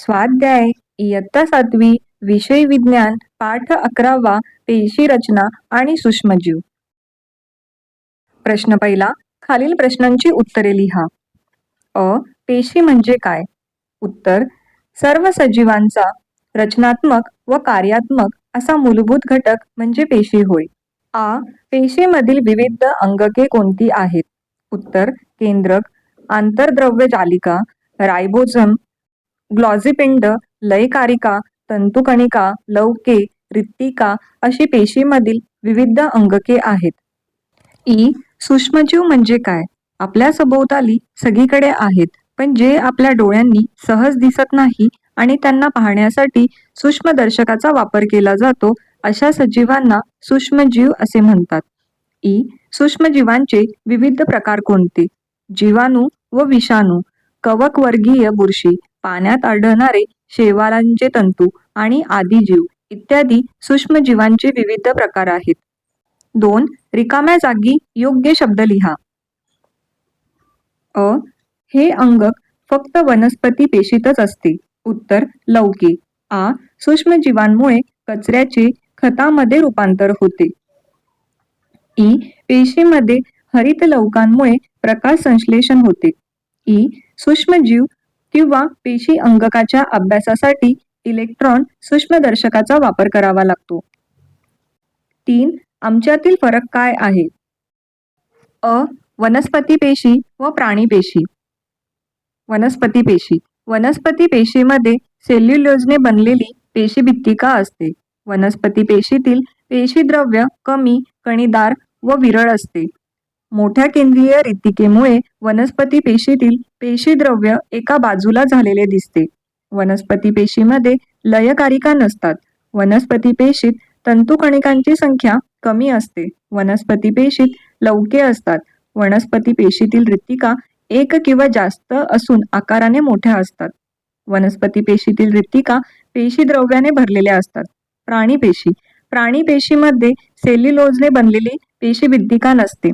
स्वाध्याय इयत्ता सातवी विषय विज्ञान पाठ अकरावा पेशी रचना आणि सूक्ष्मजीव. प्रश्न पहिला खालील प्रश्नांची उत्तरे लिहा. अ पेशी म्हणजे काय? उत्तर सर्व सजीवांचा रचनात्मक व कार्यात्मक असा मूलभूत घटक म्हणजे पेशी होय. आ पेशीमधील विविध अंगके कोणती आहेत? उत्तर केंद्रक आंतरद्रव्य जालिका रायबोझम ग्लॉझिपिंड लयकारिका तंतुकणिका लवके रित्तिका अशी पेशीमधील विविध अंगके आहेत. ई सूक्ष्मजीव म्हणजे काय? आपल्या सभोवताली सगळीकडे आहेत पण जे आपल्या डोळ्यांनी सहज दिसत नाही आणि त्यांना पाहण्यासाठी सूक्ष्मदर्शकाचा वापर केला जातो अशा सजीवांना सूक्ष्मजीव असे म्हणतात. ई सूक्ष्मजीवांचे विविध प्रकार कोणते? जीवाणू व विषाणू कवकवर्गीय बुरशी पाण्यात आढळणारे शेवाळांचे तंतू आणि आदिजीव इत्यादी सूक्ष्मजीवांचे विविध प्रकार आहेत. दोन रिकाम्या जागी योग्य शब्द लिहा. अ हे अंगक फक्त वनस्पती पेशीतच असते. उत्तर लौके. आ सूक्ष्मजीवांमुळे कचऱ्याचे खतामध्ये रूपांतर होते. ई पेशीमध्ये हरित लवकांमुळे प्रकाश संश्लेषण होते. ई सूक्ष्मजीव किंवा पेशी अंगकाच्या अभ्यासासाठी इलेक्ट्रॉन सूक्ष्मदर्शकाचा वापर करावा लागतो. तीन आमच्यातील फरक काय आहे? अ वनस्पती पेशी व प्राणी पेशी. वनस्पती पेशी. वनस्पती पेशीमध्ये सेल्युलोजने बनलेली पेशीभित्तिका असते. वनस्पती पेशीतील पेशीद्रव्य कमी कणीदार व विरळ असते. मोठ्या केंद्रीय रितिकेमुळे वनस्पती पेशीतील पेशीद्रव्य एका बाजूला झालेले दिसते. वनस्पती पेशीमध्ये लयकारिका नसतात. वनस्पती पेशीत तंतुकणिकांची संख्या कमी असते. वनस्पती पेशीत लवके असतात. वनस्पती पेशीतील रित्तिका एक किंवा जास्त असून आकाराने मोठ्या असतात. वनस्पती पेशीतील रित्तिका पेशीद्रव्याने भरलेल्या असतात. प्राणी पेशी. प्राणी पेशीमध्ये सेल्युलोजने बनलेली पेशीभित्तिका नसते.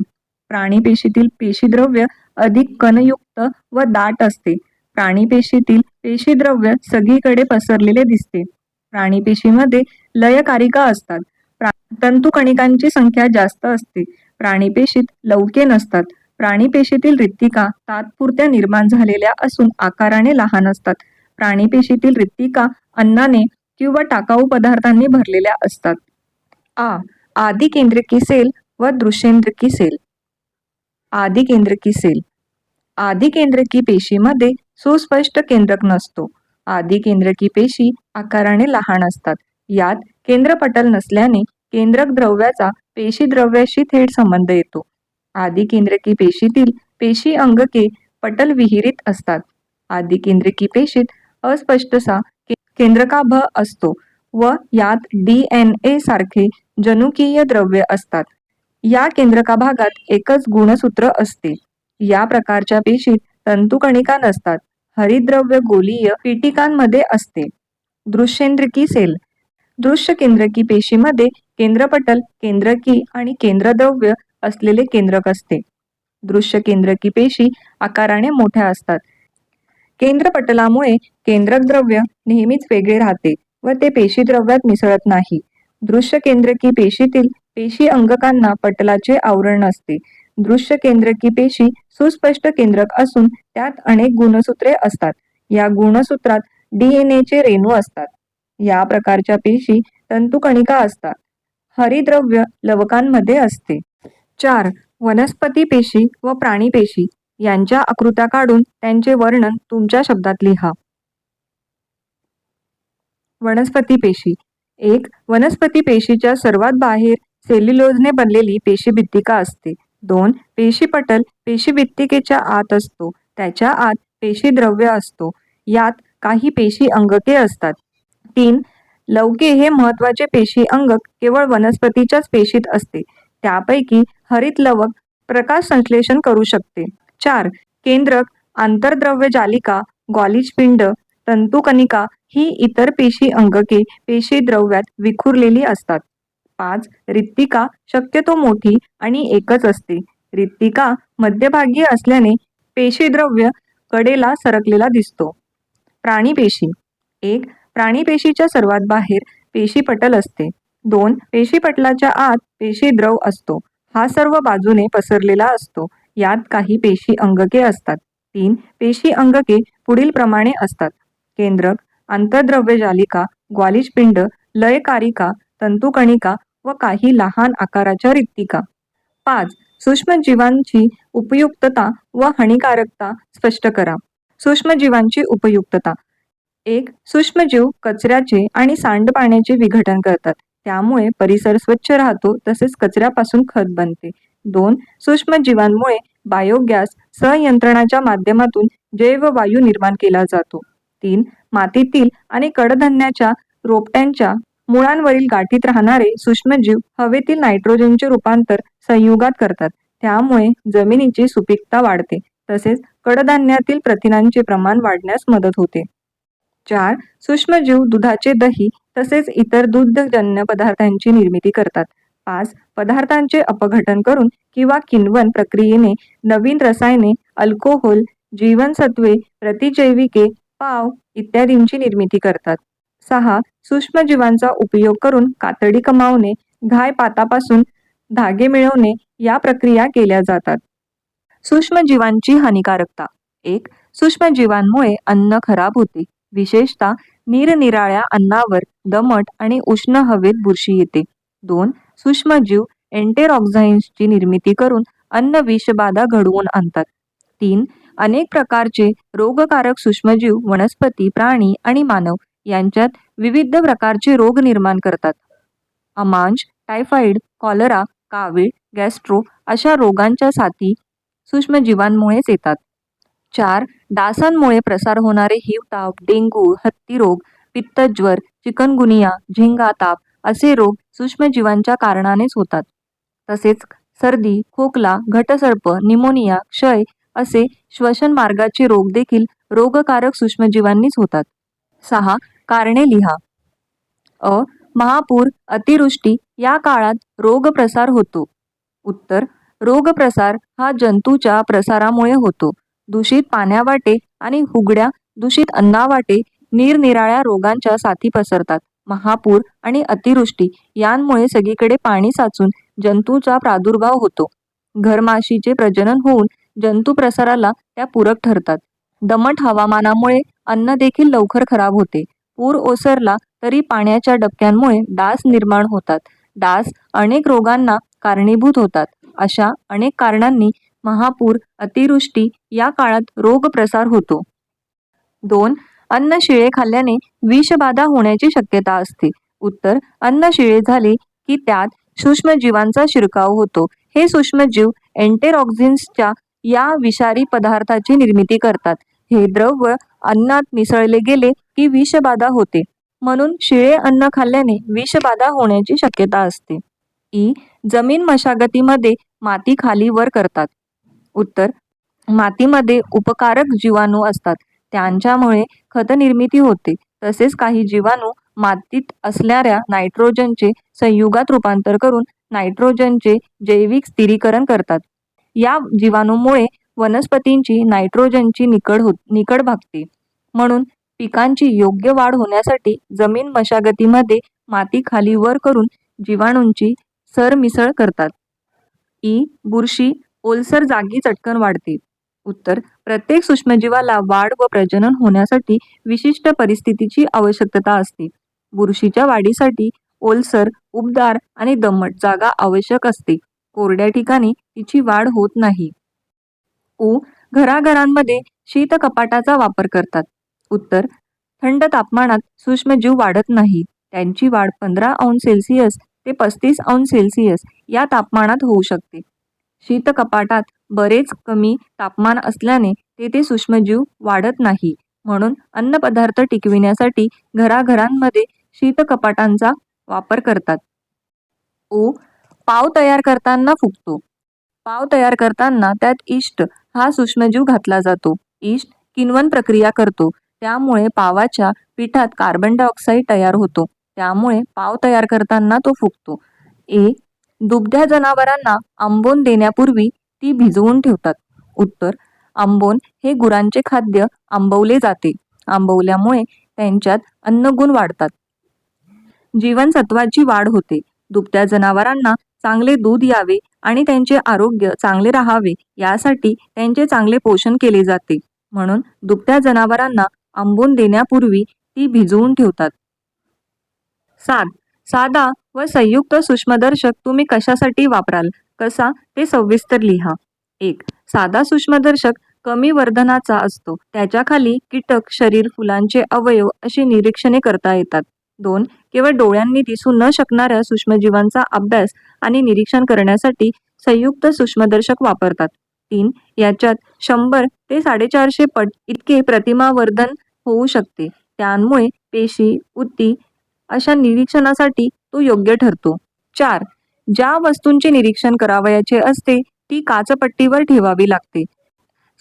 प्राणी पेशीतील पेशीद्रव्य अधिक कणयुक्त व दाट असते. प्राणी पेशीतील पेशीद्रव्य सगळीकडे पसरलेले दिसते. प्राणी पेशीमध्ये लयकारिका असतात. प्रा तंतुकणिकांची संख्या जास्त असते. प्राणी पेशीत लवके नसतात. प्राणी पेशीतील रित्तिका तात्पुरत्या निर्माण झालेल्या असून आकाराने लहान असतात. प्राणी पेशीतील रित्तिका अन्नाने किंवा टाकाऊ पदार्थांनी भरलेल्या असतात. आ. आदिकेंद्रिकी सेल व दृश्येंद्रिकी सेल. आदी केंद्रकी सेल. आदी केंद्रकी पेशीमध्ये सुस्पष्ट केंद्रक नसतो. आदी केंद्रकी पेशी आकाराने लहान असतात. यात केंद्रपटल नसल्याने केंद्रक द्रव्याचा पेशी द्रव्याशी थेट संबंध येतो. आदी केंद्रकी पेशीतील पेशी अंगके पटल विहिरीत असतात. आदी केंद्रकी पेशीत अस्पष्टसा केंद्रकाभ असतो व यात डी एन ए सारखे जनुकीय द्रव्य असतात. या केंद्रका भागात एकच गुणसूत्र असते. या प्रकारच्या पेशीत तंतुकणिका नसतात. हरिद्रव्य गोलीय पीटिकांमध्ये असते. दृश्येंद्रकी सेल. दृश्य केंद्रकी पेशीमध्ये केंद्रपटल केंद्रकी आणि केंद्रद्रव्य असलेले केंद्रक असते. दृश्य केंद्रकी पेशी आकाराने मोठ्या असतात. केंद्रपटलामुळे केंद्रक द्रव्य नेहमीच वेगळे राहते व ते पेशीद्रव्यात मिसळत नाही. दृश्य केंद्रकी पेशीतील पेशी अंगकांना पटलाचे आवरण असते दृश्य केंद्रकी पेशी सुस्पष्ट केंद्रक असून त्यात अनेक गुणसूत्रे असतात. या गुणसूत्रात डीएनएचे रेणू असतात. या प्रकारच्या पेशी तंतुकणिका असतात. हरिद्रव्य लवकांमध्ये असते. चार वनस्पती पेशी व प्राणी पेशी. यांच्या आकृत्या काढून त्यांचे वर्णन तुमच्या शब्दात लिहा. वनस्पती पेशी. एक वनस्पती पेशीच्या सर्वात बाहेर सेल्युलोजने बनलेली पेशीभित्तिका असते. दोन पेशीपटल पेशीभित्तिकेच्या आत असतो. त्याच्या आत पेशीद्रव्य असतो. यात काही पेशी अंगके असतात. तीन लवके हे महत्त्वाचे पेशी अंगक केवळ वनस्पतीच्याच पेशीत असते. त्यापैकी हरित लवक प्रकाश संश्लेषण करू शकते. चार केंद्रक आंतरद्रव्य जालिका गॉलिज पिंड तंतुकणिका ही इतर पेशी अंगके पेशी द्रव्यात विखुरलेली असतात. पाच रित्तिका शक्यतो मोठी आणि एकच असते. रित्तिका मध्यभागी असल्याने पेशीद्रव्य कडेला सरकलेला दिसतो. प्राणी पेशी एक प्राणीपेशीच्या सर्वात बाहेर पेशीपटल असते. दोन पेशीपटलाच्या आत पेशीद्रव असतो. हा सर्व बाजूने पसरलेला असतो. यात काही पेशी अंगके असतात. तीन पेशी अंगके पुढील प्रमाणे असतात. केंद्रक आंतरद्रव्य जालिका ग्वालिश पिंड लयकारिका तंतुकणिका व काही लहान आकाराच्या रिक्तिका. पाच सूक्ष्मजीवांची उपयुक्तता व हानिकारकता स्पष्ट करा. सूक्ष्मजीवांची उपयुक्तता. एक सूक्ष्मजीव कचऱ्याचे आणि सांडपाण्याचे विघटन करतात. त्यामुळे परिसर स्वच्छ राहतो तसेच कचऱ्यापासून खत बनते. दोन सूक्ष्मजीवांमुळे बायोगॅस संयंत्रणाच्या माध्यमातून जैव वायू निर्माण केला जातो. तीन मातीतील आणि कडधान्याच्या रोपट्यांच्या मुळांवरील गाठीत राहणारे सूक्ष्मजीव हवेतील नायट्रोजनचे रूपांतर संयुगात करतात. त्यामुळे जमिनीची सुपीकता वाढते. तसेच कडधान्यातील प्रथिनांचे प्रमाण वाढण्यास मदत होते. चार सूक्ष्मजीव दुधाचे दही तसेच इतर दुग्धजन्य पदार्थांची निर्मिती करतात. पाच पदार्थांचे अपघटन करून किंवा किण्वन प्रक्रियेने नवीन रसायने अल्कोहोल जीवनसत्वे प्रतिजैविके पाव इत्यादींची निर्मिती करतात. सहा सूक्ष्मजीवांचा उपयोग करून कातडी कमावणे घाय पातापासून धागे मिळवणे या प्रक्रिया केल्या जातात. सूक्ष्मजीवांची हानिकारकता. एक सूक्ष्मजीवांमुळे अन्न खराब होते. विशेषतः निरनिराळ्या अन्नावर दमट आणि उष्ण हवेत बुरशी येते. दोन सूक्ष्मजीव एंटेरॉक्झाईन्सची निर्मिती करून अन्न विषबाधा घडवून आणतात. तीन अनेक प्रकारचे रोगकारक सूक्ष्मजीव वनस्पती प्राणी आणि मानव यांच्यात विविध प्रकारचे रोग निर्माण करतात. अमांश टायफॉइड कॉलरा कावीळ गॅस्ट्रो अशा रोगांच्या साथी सूक्ष्मजीवांमुळेच येतात. चार डासांमुळे प्रसार होणारे हिव ताप डेंग्यू हत्तीरोग पित्तज्वर चिकनगुनिया झिंगा ताप असे रोग सूक्ष्मजीवांच्या कारणानेच होतात. तसेच सर्दी खोकला घटसर्प निमोनिया क्षय असे श्वसन मार्गाचे रोग देखील रोगकारक सूक्ष्मजीवांनीच होतात. सहा कारणे लिहा. अ. महापूर अतिवृष्टी या काळात रोग प्रसार होतो. उत्तर. रोग प्रसार हा जंतूच्या प्रसारामुळे होतो. दूषित पाण्यावाटे आणि हुगड्या दूषित अन्नावाटे निरनिराळ्या रोगांच्या साथी पसरतात. महापूर आणि अतिवृष्टी यांमुळे सगळीकडे पाणी साचून जंतूचा प्रादुर्भाव होतो. घरमाशीचे प्रजनन होऊन जंतू प्रसाराला त्या पूरक ठरतात. दमट हवामानामुळे अन्न देखील लवकर खराब होते. पूर ओसरला तरी पाण्याच्या डबक्यांमुळे डास निर्माण होतात. डास अनेक रोगांना कारणीभूत होतात. अशा अनेक कारणांनी महापूर अतिवृष्टी या काळात रोग प्रसार होतो. दोन अन्न शिळे खाल्ल्याने विषबाधा होण्याची शक्यता असते. उत्तर अन्न शिळे झाले की त्यात सूक्ष्मजीवांचा शिरकाव होतो. हे सूक्ष्मजीव एंटेरॉक्झिन्सच्या या विषारी पदार्थाची निर्मिती करतात. हे द्रव्य अन्नात मिसळले गेले की विषबाधा होते. म्हणून शिळे अन्न खाल्ल्याने विषबाधा होण्याची शक्यता असते. ई. जमीन मशागतीमध्ये माती खाली वर करतात. उत्तर. मातीमध्ये उपकारक जीवाणू असतात. त्यांच्यामुळे खत निर्मिती होते. तसेच काही जीवाणू मातीत असणाऱ्या नायट्रोजनचे संयुगात रूपांतर करून नायट्रोजनचे जैविक स्थिरीकरण करतात. या जीवाणूमुळे वनस्पतींची नायट्रोजनची निकड होत निकड भागते. म्हणून पिकांची योग्य वाढ होण्यासाठी जमीन मशागतीमध्ये माती खाली वर करून जीवाणूंची सरमिसळ करतात. ई. बुरशी ओलसर जागी चटकन वाढते. उत्तर प्रत्येक सूक्ष्मजीवाला वाढ व प्रजनन होण्यासाठी विशिष्ट परिस्थितीची आवश्यकता असते. बुरशीच्या वाढीसाठी ओलसर उबदार आणि दमट जागा आवश्यक असते. कोरड्या ठिकाणी तिची वाढ होत नाही. उ घराघरांमध्ये शीत कपाटाचा वापर करतात. उत्तर थंड तापमानात सूक्ष्मजीव वाढत नाही. त्यांची वाढ पंधरा अंश सेल्सिअस ते पस्तीस अंश सेल्सिअस या तापमानात होऊ शकते. शीत कपाटात बरेच कमी तापमान असल्याने तेथे सूक्ष्मजीव वाढत नाही. म्हणून अन्नपदार्थ टिकविण्यासाठी घराघरांमध्ये शीतकपाटांचा वापर करतात. ओ पाव तयार करताना फुगतो. पाव तयार करताना त्यात इष्ट हा सूक्ष्मजीव घातला जातो. इष्ट किण्वन प्रक्रिया करतो. त्यामुळे पावाच्या पिठात कार्बन डायऑक्साईड तयार होतो. त्यामुळे पाव तयार करताना तो फुगतो. ए दुभत्या जनावरांना आंबोन देण्यापूर्वी ती भिजवून ठेवतात. उत्तर आंबोन हे गुरांचे खाद्य आंबवले जाते. आंबवल्यामुळे त्यांच्यात अन्नगुण वाढतात. जीवनसत्वाची वाढ होते. दुभत्या जनावरांना चांगले दूध यावे आणि त्यांचे आरोग्य चांगले राहावे यासाठी त्यांचे चांगले पोषण केले जाते. म्हणून दुभत्या जनावरांना आंबून देण्यापूर्वी ती भिजवून ठेवतात. सात. साधा व संयुक्त सूक्ष्मदर्शक तुम्ही कशासाठी वापराल? कसा? ते सविस्तर लिहा. एक. साधा सूक्ष्मदर्शक कमी वर्धनाचा असतो. त्याच्याखाली कीटक शरीर फुलांचे अवयव अशी निरीक्षणे करता येतात. दोन केवळ डोळ्यांनी दिसू न शकणाऱ्या सूक्ष्मजीवांचा अभ्यास आणि निरीक्षण करण्यासाठी संयुक्त सूक्ष्मदर्शक वापरतात. तीन याच्यात शंभर ते साडेचारशे पट इतके प्रतिमावर्धन होऊ शकते. त्यामुळे पेशी उती अशा निरीक्षणासाठी तो योग्य ठरतो. चार ज्या वस्तूंचे निरीक्षण करावयाचे असते ती काचपट्टीवर ठेवावी लागते.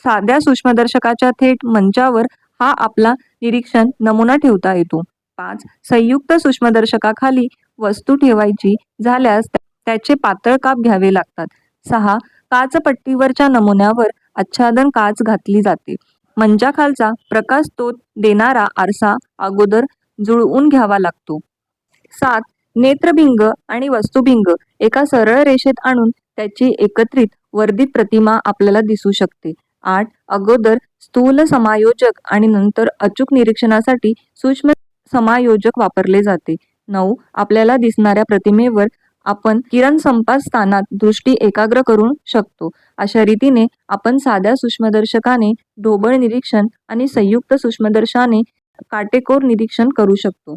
साध्या सूक्ष्मदर्शकाच्या थेट मंचावर हा आपला निरीक्षण नमुना ठेवता येतो. पाच संयुक्त सूक्ष्मदर्शकाखाली वस्तू ठेवायची झाल्यास त्याचे पातळ काप घ्यावे लागतात. सहा काचपट्टीवरच्या नमुन्यावर आच्छादन काच घातली जाते. मंचाखालचा प्रकाश तो देणारा आरसा अगोदर जुळवून घ्यावा लागतो. सात नेत्रभिंग आणि वस्तुभिंग एका सरळ रेषेत आणून त्याची एकत्रित वर्धित प्रतिमा आपल्याला दिसू शकते. आठ अगोदर स्थूल समायोजक आणि नंतर अचूक निरीक्षणासाठी सूक्ष्म समायोजक वापरले जाते. नऊ आपल्याला दिसणाऱ्या प्रतिमेवर आपण किरण संपात स्थानात दृष्टी एकाग्र करू शकतो. अशा रीतीने आपण साध्या सूक्ष्मदर्शकाने ढोबळ निरीक्षण आणि संयुक्त सूक्ष्मदर्शाने काटेकोर निरीक्षण करू शकतो.